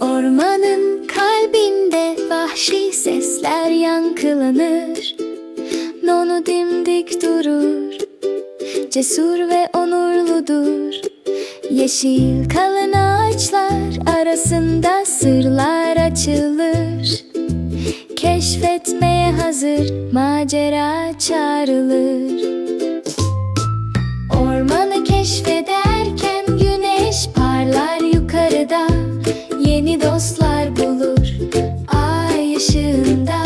Ormanın kalbinde vahşi sesler yankılanır. Nonu dimdik durur Cesur ve onurludur. Yeşil kalın ağaçlar arasında sırlar açılır. Keşfetmeye hazır macera çağrılır. Ormanı keşfederken ışığında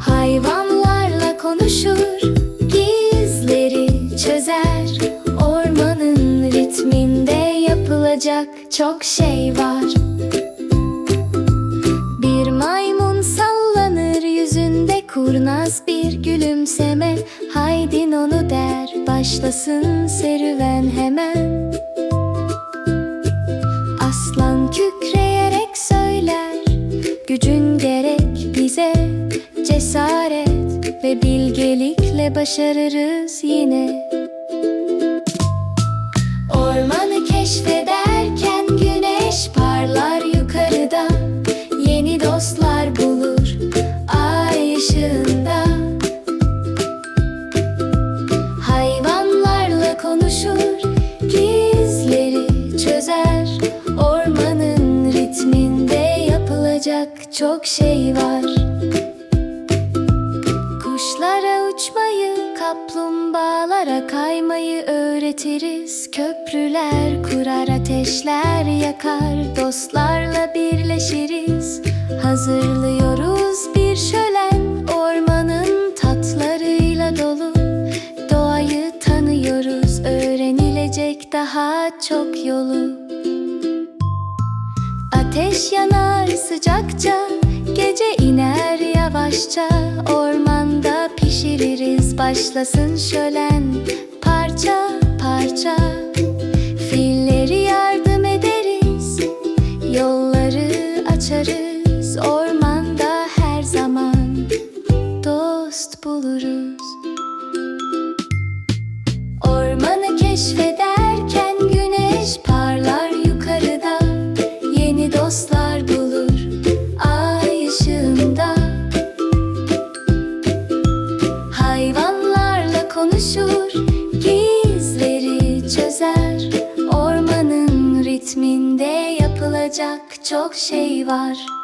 Hayvanlarla konuşur gizleri çözer. Ormanın ritminde yapılacak çok şey var. Bir maymun sallanır yüzünde kurnaz bir gülümseme. Haydin onu der başlasın serüven hemen cesaret ve bilgelikle başarırız yine. Ormanı keşfederken güneş parlar yukarıda. Yeni dostlar bulur ay ışığında. Hayvanlarla konuşur gizleri çözer. Ormanın ritminde yapılacak çok şey var Kuşlara uçmayı, kaplumbağalara kaymayı öğretiriz. Köprüler kurar, ateşler yakar, dostlarla birleşiriz. Hazırlıyoruz bir şölen, ormanın tatlarıyla dolu. Doğayı tanıyoruz, öğrenilecek daha çok yolu. Ateş yanar sıcakça Gece iner yavaşça Ormanda pişiririz Başlasın şölen. Parça parça Filleri yardım ederiz. Yolları açarız Ormanda her zaman Dost buluruz Yapılacak çok şey var